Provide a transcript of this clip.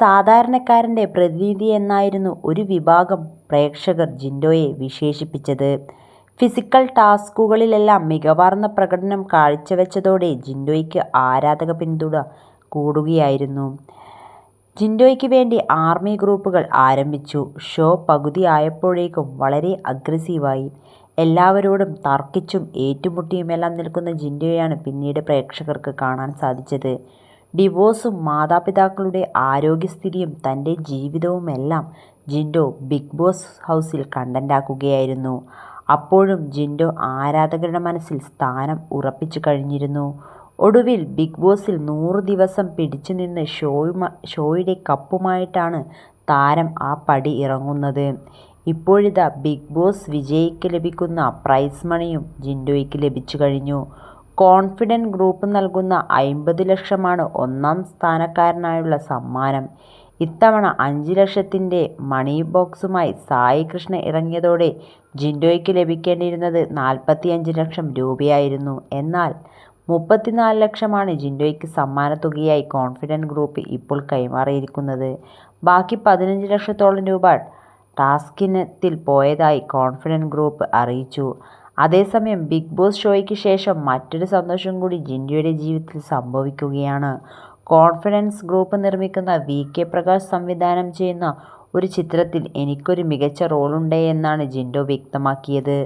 സാധാരണക്കാരന്റെ പ്രതിനിധിയെന്നായിരുന്നു ഒരു വിഭാഗം പ്രേക്ഷകർ ജിൻഡോയെ വിശേഷിപ്പിച്ചത്. ഫിസിക്കൽ ടാസ്കുകളിലെല്ലാം മികവാർന്ന പ്രകടനം കാഴ്ചവെച്ചതോടെ ജിൻഡോയ്ക്ക് ആരാധക പിന്തുണ കൂടുകയായിരുന്നു. ജിൻഡോയ്ക്ക് വേണ്ടി ആർമി ഗ്രൂപ്പുകൾ ആരംഭിച്ചു. ഷോ പകുതി ആയപ്പോഴേക്കും വളരെ അഗ്രസീവായി. എല്ലാവരോടും തർക്കിച്ചും ഏറ്റുമുട്ടിയുമെല്ലാം നിൽക്കുന്ന ജിൻഡോയാണ് പിന്നീട് പ്രേക്ഷകർക്ക് കാണാൻ സാധിച്ചത്. ഡിവോഴ്സും മാതാപിതാക്കളുടെ ആരോഗ്യസ്ഥിതിയും തന്റെ ജീവിതവുമെല്ലാം ജിൻഡോ ബിഗ് ബോസ് ഹൗസിൽ കണ്ടന്റാക്കുകയായിരുന്നു. അപ്പോഴും ജിൻഡോ ആരാധകരുടെ മനസ്സിൽ സ്ഥാനം ഉറപ്പിച്ചു കഴിഞ്ഞിരുന്നു. ഒടുവിൽ ബിഗ് ബോസിൽ നൂറ് ദിവസം പിടിച്ചു നിന്ന് ഷോയുമായി ഷോയുടെ കപ്പുമായിട്ടാണ് താരം ആ പടി ഇറങ്ങുന്നത്. ഇപ്പോഴിതാ ബിഗ് ബോസ് വിജയിക്ക് ലഭിക്കുന്ന പ്രൈസ് മണിയും ജിൻഡോയ്ക്ക് ലഭിച്ചു കഴിഞ്ഞു. കോൺഫിഡന്റ് ഗ്രൂപ്പ് നൽകുന്ന അയ്മ്പത് ലക്ഷമാണ് ഒന്നാം സ്ഥാനക്കാരനായുള്ള സമ്മാനം. ഇത്തവണ അഞ്ച് ലക്ഷത്തിന്റെ മണി ബോക്സുമായി സായി കൃഷ്ണ ഇറങ്ങിയതോടെ ജിൻഡോയ്ക്ക് ലഭിക്കേണ്ടിയിരുന്നത് നാൽപ്പത്തിയഞ്ച് ലക്ഷം രൂപയായിരുന്നു. എന്നാൽ മുപ്പത്തിനാല് ലക്ഷമാണ് ജിൻഡോയ്ക്ക് സമ്മാനത്തുകയായി കോൺഫിഡന്റ് ഗ്രൂപ്പ് ഇപ്പോൾ കൈമാറിയിരിക്കുന്നത്. ബാക്കി പതിനഞ്ച് ലക്ഷത്തോളം രൂപ ടാസ്കിനത്തിൽ പോയതായി കോൺഫിഡന്റ് ഗ്രൂപ്പ് അറിയിച്ചു. അതേസമയം ബിഗ് ബോസ് ഷോയ്ക്ക് ശേഷം മറ്റൊരു സന്തോഷം കൂടി ജിൻഡോയുടെ ജീവിതത്തിൽ സംഭവിക്കുകയാണ്. കോൺഫിഡൻസ് ഗ്രൂപ്പ് നിർമ്മിക്കുന്ന വി. കെ. പ്രകാശ് സംവിധാനം ചെയ്യുന്ന ഒരു ചിത്രത്തിൽ എനിക്കൊരു മികച്ച റോളുണ്ടെന്നാണ് ജിൻഡോ വ്യക്തമാക്കിയത്.